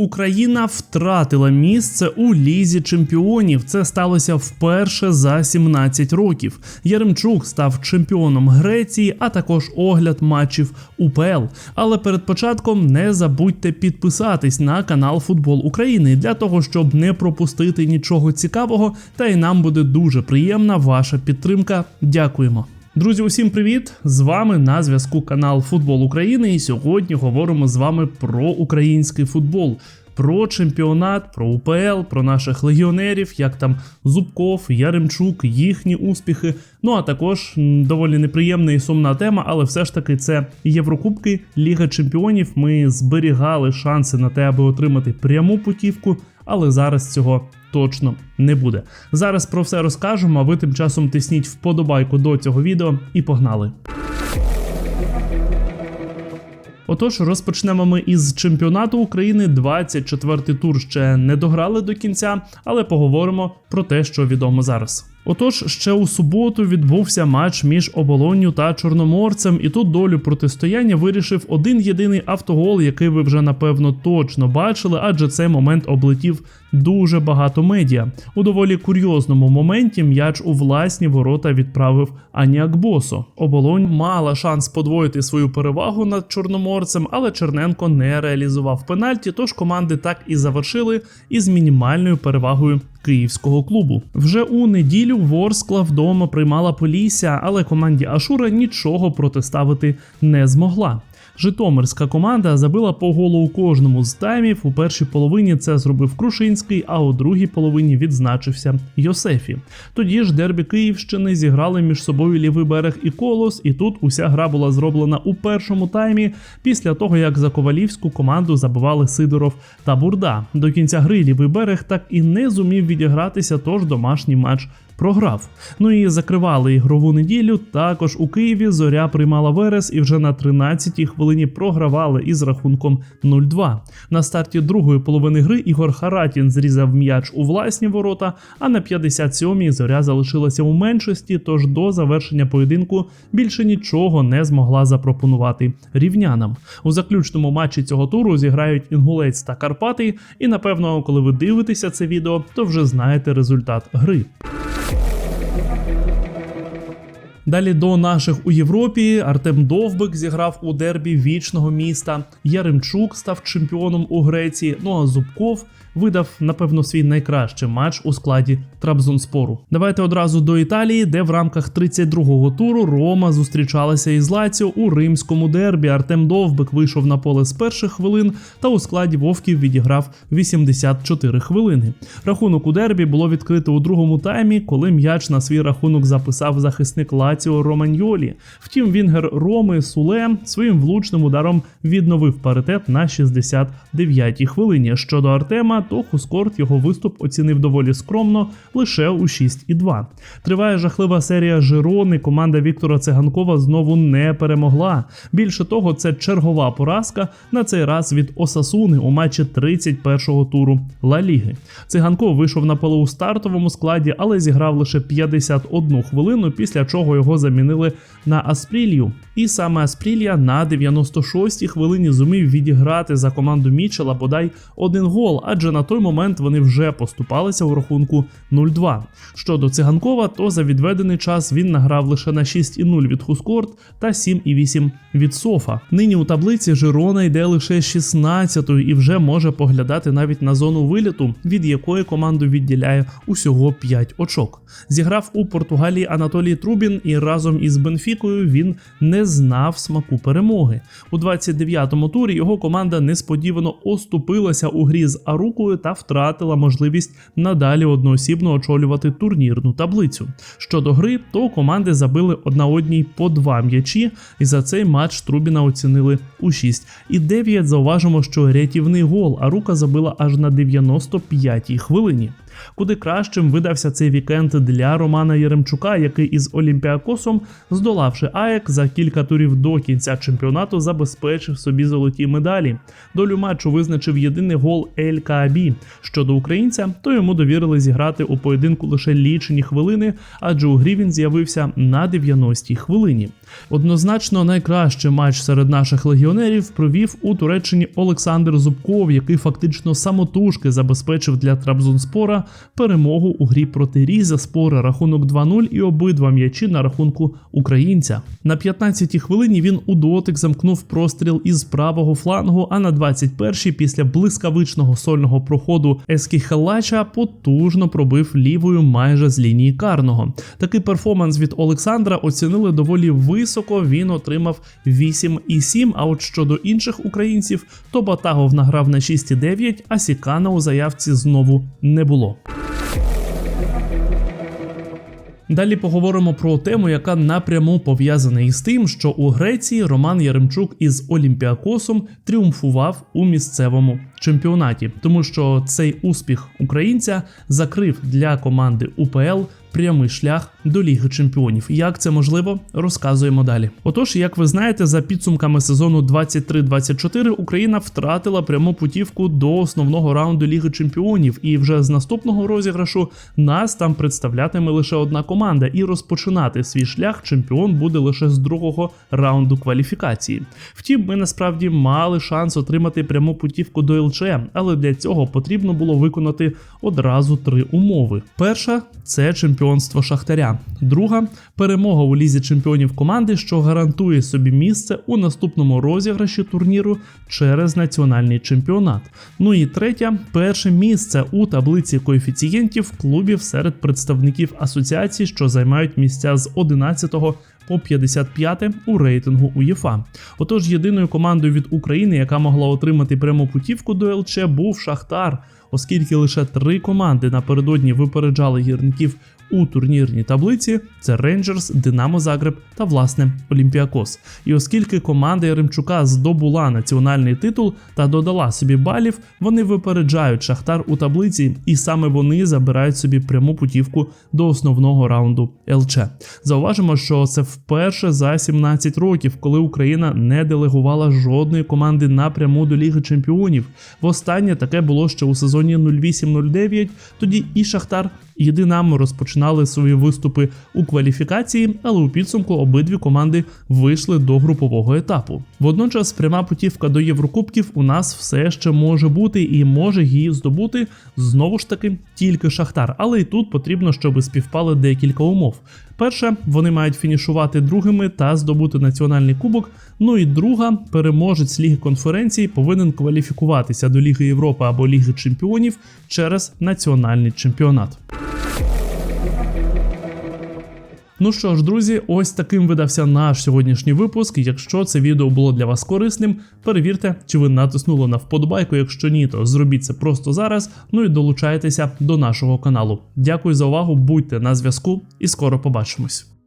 Україна втратила місце у лізі чемпіонів. Це сталося вперше за 17 років. Яремчук став чемпіоном Греції, а також огляд матчів УПЛ. Але перед початком не забудьте підписатись на канал Футбол України для того, щоб не пропустити нічого цікавого. Та й нам буде дуже приємна ваша підтримка. Дякуємо. Друзі, усім привіт! З вами на зв'язку канал Футбол України. І сьогодні говоримо з вами про український футбол, про чемпіонат, про УПЛ, про наших легіонерів, як там Зубков, Яремчук, їхні успіхи. Ну а також доволі неприємна і сумна тема, але все ж таки це Єврокубки, Ліга Чемпіонів. Ми зберігали шанси на те, аби отримати пряму путівку, але зараз цього точно не буде. Зараз про все розкажемо, а ви тим часом тисніть вподобайку до цього відео і погнали. Отож, розпочнемо ми із чемпіонату України. 24-й тур ще не дограли до кінця, але поговоримо про те, що відомо зараз. Отож, ще у суботу відбувся матч між оболонню та чорноморцем, і тут долю протистояння вирішив один єдиний автогол, який ви вже напевно точно бачили, адже цей момент облетів дуже багато медіа. У доволі курйозному моменті м'яч у власні ворота відправив Аніак Босо. Оболонь мала шанс подвоїти свою перевагу над чорноморцем, але Черненко не реалізував пенальті, тож команди так і завершили із мінімальною перевагою київського клубу. Вже у неділю Ворскла вдома приймала Полісся, але команді Ашура нічого протиставити не змогла. Житомирська команда забила по голу у кожному з таймів. У першій половині це зробив Крушинський, а у другій половині відзначився Йосефі. Тоді ж дербі Київщини зіграли між собою лівий берег і колос, і тут уся гра була зроблена у першому таймі після того, як за ковалівську команду забивали Сидоров та Бурда. До кінця гри лівий берег так і не зумів відігратися, тож домашній матч програв. Ну і закривали ігрову неділю. Також у Києві зоря приймала Верес і вже на 13-й хвилині програвали із рахунком 0-2. На старті другої половини гри Ігор Харатін зрізав м'яч у власні ворота, а на 57-й зоря залишилася у меншості, тож до завершення поєдинку більше нічого не змогла запропонувати рівнянам. У заключному матчі цього туру зіграють Інгулець та Карпати, і напевно, коли ви дивитеся це відео, то вже знаєте результат гри. Далі до наших у Європі Артем Довбик зіграв у дербі вічного міста. Яремчук став чемпіоном у Греції. Ну а Зубков видав, напевно, свій найкращий матч у складі Трабзонспору. Давайте одразу до Італії, де в рамках 32-го туру Рома зустрічалася із Лаціо у римському дербі. Артем Довбик вийшов на поле з перших хвилин та у складі Вовків відіграв 84 хвилини. Рахунок у дербі було відкрито у другому таймі, коли м'яч на свій рахунок записав захисник Лаціо Романьолі. Втім, Вінгер Роми Суле своїм влучним ударом відновив паритет на 69-й хвилині. Щодо Артема, то Хускорт його виступ оцінив доволі скромно лише у 6,2. Триває жахлива серія Жирони. Команда Віктора Циганкова знову не перемогла. Більше того, це чергова поразка на цей раз від Осасуни у матчі 31-го туру Ла Ліги. Циганков вийшов на поле у стартовому складі, але зіграв лише 51 хвилину, після чого його замінили на Аспрілью. І саме Аспрілія на 96-й хвилині зумів відіграти за команду Мічела бодай один гол, адже на той момент вони вже поступалися у рахунку 0-2. Щодо циганкова, то за відведений час він награв лише на 6,0 від Хускорт та 7,8 від Софа. Нині у таблиці Жирона йде лише 16-ю і вже може поглядати навіть на зону виліту, від якої команду відділяє усього 5 очок. Зіграв у Португалії Анатолій Трубін, і разом із Бенфікою він не знав смаку перемоги. У 29-му турі його команда несподівано оступилася у грі з Арукою та втратила можливість надалі одноосібно очолювати турнірну таблицю. Щодо гри, то команди забили одна одній по два м'ячі, і за цей матч Трубіна оцінили у 6. І 9 зауважимо, що рятівний гол а рука забила аж на 95-й хвилині. Куди кращим видався цей вікенд для Романа Єремчука, який із Олімпіакосом, здолавши Аек за кілька турів до кінця чемпіонату, забезпечив собі золоті медалі. Долю матчу визначив єдиний гол Ель Каабі. Щодо українця, то йому довірили зіграти у поєдинку лише лічені хвилини, адже у грі він з'явився на 90-й хвилині. Однозначно найкращий матч серед наших легіонерів провів у Туреччині Олександр Зубков, який фактично самотужки забезпечив для Трабзонспора перемогу у грі проти Різа Спора рахунок 2-0 і обидва м'ячі на рахунку українця. На 15-й хвилині він у дотик замкнув простріл із правого флангу. А на 21-й після блискавичного сольного проходу Ескіхелача потужно пробив лівою майже з лінії карного. Такий перформанс від Олександра оцінили доволі високо. Він отримав 8,7, А от щодо інших українців, то Батагов награв на 6,9, а Сікана у заявці знову не було. Далі поговоримо про тему, яка напряму пов'язана із тим, що у Греції Роман Яремчук із Олімпіакосом тріумфував у місцевому чемпіонаті, тому що цей успіх українця закрив для команди УПЛ прямий шлях до Ліги Чемпіонів. Як це можливо, розказуємо далі. Отож, як ви знаєте, за підсумками сезону 23-24 Україна втратила пряму путівку до основного раунду Ліги Чемпіонів, і вже з наступного розіграшу нас там представлятиме лише одна команда, і розпочинати свій шлях чемпіон буде лише з другого раунду кваліфікації. Втім, ми насправді мали шанс отримати пряму путівку до ЛЧ, але для цього потрібно було виконати одразу три умови: перша це чемпіонство Шахтаря, друга перемога у лізі чемпіонів команди, що гарантує собі місце у наступному розіграші турніру через національний чемпіонат. Ну і третя перше місце у таблиці коефіцієнтів клубів серед представників асоціацій, що займають місця з 11 по 55 у рейтингу УЄФА. Отож, єдиною командою від України, яка могла отримати пряму путівку до ЛЧ, був Шахтар, оскільки лише три команди напередодні випереджали гірників у турнірній таблиці: це Рейнджерс, Динамо Загреб та власне Олімпіакос. І оскільки команда Яремчука здобула національний титул та додала собі балів, вони випереджають Шахтар у таблиці, і саме вони забирають собі пряму путівку до основного раунду ЛЧ. Зауважимо, що це вперше за 17 років, коли Україна не делегувала жодної команди напряму до Ліги Чемпіонів. Востаннє таке було ще у сезоні 08-09, Тоді і Шахтар, і Динамо розпочинали свої виступи у кваліфікації, але у підсумку обидві команди вийшли до групового етапу. Водночас, пряма путівка до Єврокубків у нас все ще може бути і може її здобути знову ж таки тільки Шахтар. Але і тут потрібно, щоб співпали декілька умов. Перше, вони мають фінішувати другими та здобути національний кубок. Ну і друга, переможець Ліги конференції повинен кваліфікуватися до Ліги Європи або Ліги Чемпіонів через національний чемпіонат. Ну що ж, друзі, ось таким видався наш сьогоднішній випуск. Якщо це відео було для вас корисним, перевірте, чи ви натиснули на вподобайку. Якщо ні, то зробіть це просто зараз. Ну і долучайтеся до нашого каналу. Дякую за увагу, будьте на зв'язку і скоро побачимось.